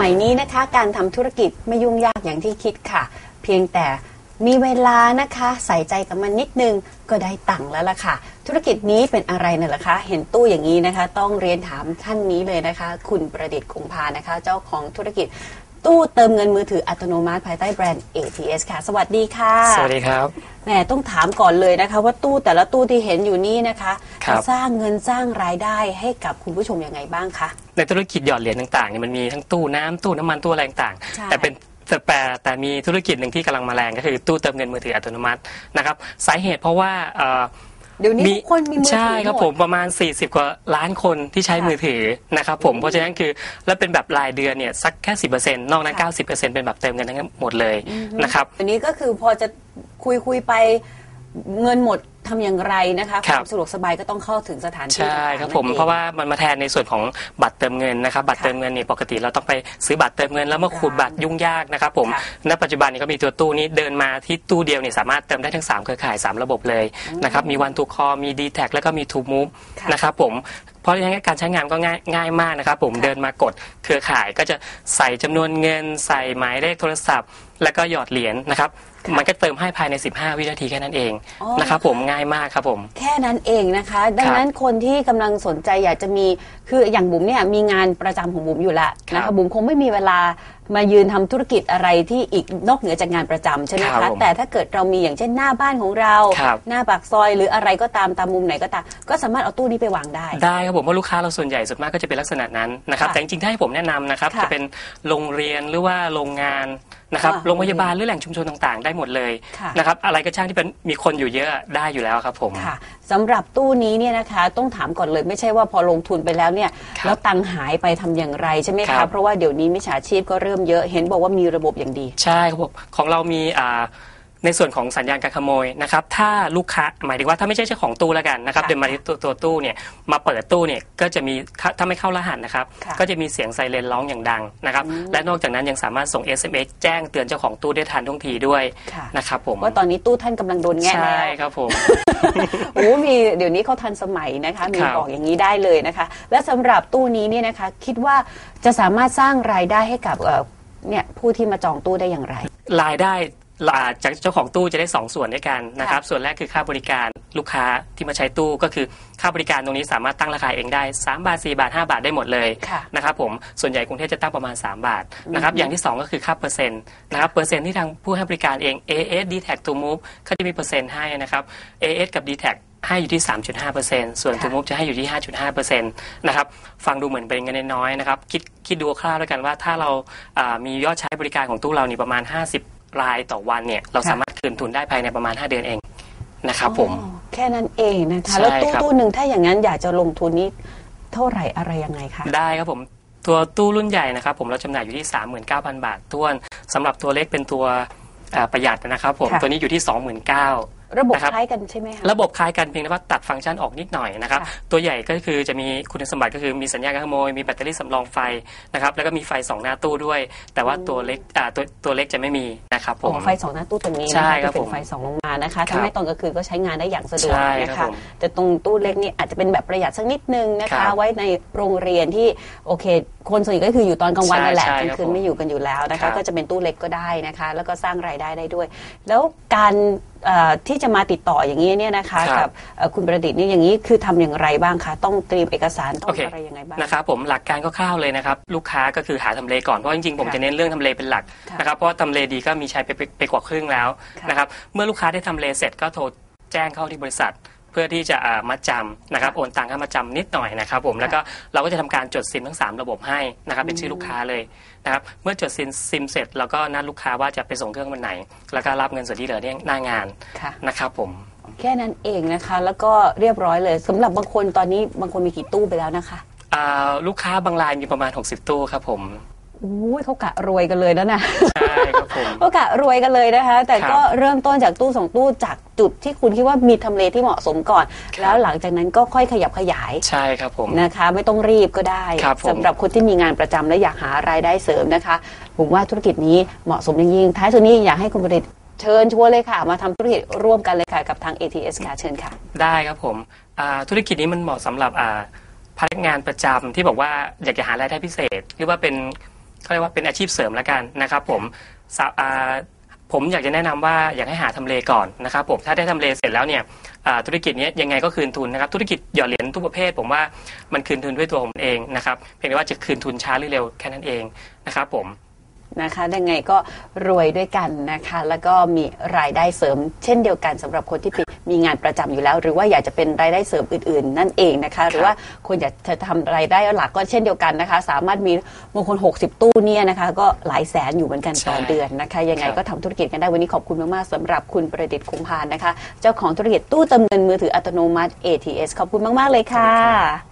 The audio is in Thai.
มัยนี้นะคะ การทำธุรกิจไม่ยุ่งยากอย่างที่คิดค่ะ เพียงแต่มีเวลานะคะ ใส่ใจกับมันนิดนึงก็ได้ตังค์แล้วล่ะค่ะ ธุรกิจนี้เป็นอะไรน่ะล่ะคะ เห็นตู้อย่างนี้นะคะ ต้องเรียนถามท่านนี้เลยนะคะ คุณประดิษฐ์คงพานะคะ เจ้าของธุรกิจ ตู้เติมเงินมือถืออัตโนมัติภายใต้แบรนด์ ATS ค่ะ สวัสดีค่ะสวัสดีครับแหมต้องถามก่อนเลยนะคะ ว่าตู้แต่ละตู้ที่เห็นอยู่นี่นะคะครับจะสร้างเงินสร้างรายได้ให้กับคุณผู้ชมยังไงบ้างคะในธุรกิจหยอดเหรียญต่างๆเนี่ยมันมีทั้งตู้น้ำตู้น้ำมันตู้อะไรต่างใช่ๆแต่เป็นแต่แต่แต่มีธุรกิจหนึ่งที่กำลังมาแรงก็คือตู้เติมเงินมือถืออัตโนมัตินะครับสาเหตุเพราะว่า เอ่อเดี๋ยวนี้ทุกคนมีมือถือใช่ครับหผมมประมาณ 40 กว่าล้านคนที่ใช้ค่ะมือถือนะครับผมเพราะฉะนั้นคือแล้วเป็นแบบรายเดือนเนี่ยสักแค่ 10%นอกนั้นค่ะ90%เป็นแบบเติมเงินทั้งหมดเลยนะครับอันนี้ก็คือพอจะคุยคุยไปเงินหมด ทำอย่างไรนะคะคครับวามสะดวกสบายก็ต้องเข้าถึงสถานที่ใช่ครับผมต่งๆนั่นอง เพราะว่ามันมาแทนในส่วนของบัตรเติมเงินนะครับบัตรค่ะเติมเงินเนี่ยปกติเราต้องไปซื้อบัตรเติมเงินแล้วมาขูดบัตรยุ่งยากนะครับผมค่ะณปัจจุบันนี้ก็มีตัวตู้นี้เดินมาที่ตู้เดียวเนี่ยสามารถเติมได้ทั้ง 3 เครือข่าย 3 ระบบเลยนะครับมีวันทูคอมี d t แทแล้วก็มีทูมูฟค่ะนะครับผมเพราะฉะนั้นการใช้งานก็ง่ายง่ายมากนะครับผมค่ะ เดินมากดเครือข่ายก็จะใส่จำนวนเงิน ใส่หมายเลขโทรศัพท์แล้วก็หยอดเหรียญนะครับ มันก็เติมให้ภายใน 15 วินาทีแค่นั้นเองอ๋อ นะครับผมง่ายมากครับผม แค่นั้นเองนะคะ ดังนั้นคนที่กำลังสนใจอยากจะมีคืออย่างบุ๋มเนี่ยมีงานประจำของบุ๋มอยู่แล้วนะครัคะบบุ๋มคงไม่มีเวลามายืนทำธุรกิจอะไรที่อีกนอกเหนือจากงานประจำใช่ไหมครัคะบผมแต่ถ้าเกิดเรามีอย่างเช่นหน้าบ้านของเรา ครับ หน้าปากซอยหรืออะไรก็ตามตามมุมไหนก็ตามก็สามารถเอาตู้นี้ไปวางได้ ได้ครับผมเพราะลูกค้าเราส่วนใหญ่ส่วนมากก็จะเป็นลักษณะนั้นนะครับค่ะแต่จริงๆถ้าให้ผมแนะนำนะครับค่ะจะเป็นโรงเรียนหรือว่าโรงงาน นะครับอ่าโรงพยาบาลหรือแหล่งชุมชนต่างๆ ได้หมดเลยค่ะนะครับอะไรก็ช่างที่เป็นมีคนอยู่เยอะได้อยู่แล้วครับผมค่ะสำหรับตู้นี้เนี่ยนะคะต้องถามก่อนเลยไม่ใช่ว่าพอลงทุนไปแล้วเนี่ยครับแล้วตังค์หายไปทำอย่างไรใช่ไหมครัคะบเพราะว่าเดี๋ยวนี้มิจฉาชีพก็เริ่มเยอะเห็นบอกว่ามีระบบอย่างดี ใช่ครับผมของเรามีอ่า ในส่วนของสัญญาณการขโมยนะครับถ้าลูกค้าหมายถึงว่าถ้าไม่ใช่เจ้าของตู้แล้วกันนะครับค่ะเดินมาที่ตัวตัวตู้เนี่ยมาเปิดตู้เนี่ยก็จะมีถ้าไม่เข้ารหัสนะครับค่ะก็จะมีเสียงไซเรนร้องอย่างดังนะครับอืมและนอกจากนั้นยังสามารถส่ง SMS แจ้งเตือนเจ้าของตู้ได้ทันท่วงทีด้วยค่ะ นะครับผมว่าตอนนี้ตู้ท่านกำลังโดนแง่ใช่แล้วครับผม โอ้มีเดี๋ยวนี้เขาทันสมัยนะคะ มีครับ บอกอย่างนี้ได้เลยนะคะ และสำหรับตู้นี้เนี่ยนะคะ คิดว่าจะสามารถสร้างรายได้ให้กับเอ่อเนี่ยผู้ที่มาจองตู้ได้อย่างไร รายได้อ่า จากเจ้าของตู้จะได้ 2 ส่วนด้วยกันนะครับ ส่วนแรกคือค่าบริการลูกค้าที่มาใช้ตู้ก็คือค่าบริการตรงนี้สามารถตั้งราคาเองได้ 3 บาท 4 บาท 5 บาทได้หมดเลยค่ะนะครับผมส่วนใหญ่กรุงเทพจะตั้งประมาณ 3 บาทนะครับอย่างที่ 2 ก็คือค่าเปอร์เซ็นต์นะครับเปอร์เซ็นต์ที่ทางผู้ให้บริการเอง AS d t a c to move เขาจะมีเปอร์เซ็นต์ให้นะครับ AS กับ d t a c ให้อยู่ที่ 3.5%ส่วนค่ะ To Move จะให้อยู่ที่ 5.5%นะครับ ฟังดูเหมือนเป็นเงินน้อยๆนะครับ คิดคิดดูคร่าวๆแล้วกันว่าถ้าเราอ่ามียอดใช้บริการของตู้เรานี่ประมาณ 50 รายต่อวันเนี่ยเราค่ะสามารถคืนทุนได้ภายในประมาณ 5 เดือนเองนะครับผมอ๋อแค่นั้นเองนะคะ ใช่แล้วตู้ครับ ตู้หนึ่งถ้าอย่างนั้นอยากจะลงทุนนี้เท่าไหร่อะไรยังไงคะ ได้ครับผมตัวตู้รุ่นใหญ่นะครับผมเราจำหน่ายอยู่ที่ 39,000 บาทท้วนสำหรับตัวเล็กเป็นตัวอ่าประหยัดนะครับผมค่ะ ตัวนี้อยู่ที่ 29,000 ระบบนะครับคล้ายกันใช่ไหมคะระบบคล้ายกันเพียงแต่ว่าตัดฟังก์ชันออกนิดหน่อยนะครับค่ะตัวใหญ่ก็คือจะมีคุณสมบัติก็คือมีสัญญาณการขโมยมีแบตเตอรี่สำรองไฟนะครับแล้วก็มีไฟสองหน้าตู้ด้วย แต่ว่าตัวเล็กอ่าตัวตัวเล็กจะไม่มีนะครับผอ๋มอไฟสองหน้าตู้ตรงนี้ใช่นะคะครับที่เป็ผมนไฟสองลงมานะคะครับทำให้ตอนกลางคืนก็ใช้งานได้อย่างสะดวกใช่นะครัคะบผมแต่ตรงตู้เล็กนี่อาจจะเป็นแบบประหยัดสักนิดนึงนะครัคะบไว้ในโรงเรียนที่โอเค คนส่วนใหญ่ก็คืออยู่ตอนกลางวันใช่นั่นแหละใช่กลางครับคืนผมไม่อยู่กันอยู่แล้วนะครัคะบก็จะเป็นตู้เล็กก็ได้นะคะ แล้วก็สร้างรายได้ได้ด้วย แล้วการเอ่อ ที่จะมาติดต่ออย่างนี้เนี่ยนะคะครับกับเอ่อคุณประดิษฐ์นี่อย่างนี้คือทำอย่างไรบ้างคะต้องเตรียมเอกสารต้อโองเคอะไรยังไงบ้างนะครับผมหลักการคร่าวๆเลยนะครับลูกค้าก็คือหาทำเลก่อนเพราะจริงๆผมค่ะจะเน้นเรื่องทำเลเป็นหลักค่ะนะครับเพราะว่าทำเลดีก็มีใช้ไปไปไปกว่าครึ่งแล้วค่ะนะครับเมื่อลูกค้าได้ทำเลเสร็จก็โทรแจ้งเข้าที่บริษัท เพื่อที่จะอ่ามัดจำนะครับโอนตังค่ามัดจำนิดหน่อยนะครับผมแล้วก็เราก็จะทำการจดซิมทั้ง 3 ระบบให้นะครับเป็นชื่อลูกค้าเลยนะครับเมื่อจดซิมซิมเสร็จเราก็นัดลูกค้าว่าจะไปส่งเครื่องวันไหน แล้วก็รับเงินส่วนที่เหลือเนี่ยหน้างานค่ะนะครับผมแค่นั้นเองนะคะ แล้วก็เรียบร้อยเลยสำหรับบางคนตอนนี้บางคนมีกี่ตู้ไปแล้วนะคะอ่าลูกค้าบางรายมีประมาณ 60 ตู้ครับผม อุ้ยเขากะรวยกันเลยแล้วนะใช่ครับผมเขากะรวยกันเลยนะคะ แต่ครับก็เริ่มต้นจากตู้สองตู้จากจุดที่คุณคิดว่ามีทำเลที่เหมาะสมก่อนครับแล้วหลังจากนั้นก็ค่อยขยับขยายใช่ครับผมนะคะ ไม่ต้องรีบก็ได้ครับผมสำหรับคนที่มีงานประจำและอยากหารายได้เสริมนะคะ ผมว่าธุรกิจนี้เหมาะสมอย่างยิ่งท้ายสุดนี้อยากให้คุณประดิษฐ์เชิญชวนเลยค่ะ มาทำธุรกิจร่วมกันเลยค่ะกับทาง ATS ค่ะเชิญค่ะ ได้ครับผมอ่าธุรกิจนี้มันเหมาะสำหรับอ่าพนักงานประจำที่บอกว่าอยากจะหารายได้พิเศษ หรือว่าเป็น เขาเรียกว่าเป็นอาชีพเสริมแล้วกันนะครับผมสาอ่าผมอยากจะแนะนำว่าอยากให้หาทำเลก่อนนะครับผมถ้าได้ทำเลเสร็จแล้วเนี่ยอ่าธุรกิจเนี้ยยังไงก็คืนทุนนะครับธุรกิจหยอดเหรียญทุกประเภท ผมว่ามันคืนทุนด้วยตัวผมเองนะครับเพียงแต่ว่าจะคืนทุนช้าหรือเร็วแค่นั้นเองนะครับผม นะคะยังไงก็รวยด้วยกันนะคะ แล้วก็มีรายได้เสริมเช่นเดียวกันสำหรับคนที่ปิด มีงานประจำอยู่แล้ว หรือว่าอยากจะเป็นรายได้เสริมอื่น ๆ นั่นเองนะคะ หรือว่าคนอยากจะทำรายได้หลักก็เช่นเดียวกันนะคะ สามารถมีบางคน 60 ตู้เนี่ยนะคะ ก็หลายแสนอยู่เหมือนกันต่อใช่เดือนนะคะ ยังไงครับก็ทำธุรกิจกันได้วันนี้ขอบคุณมากๆสำหรับคุณประดิษฐ์คงพานนะคะ เจ้าของธุรกิจตู้เติมเงินมือถืออัตโนมัติ ATS ขอบคุณมาก ๆ เลยค่ะ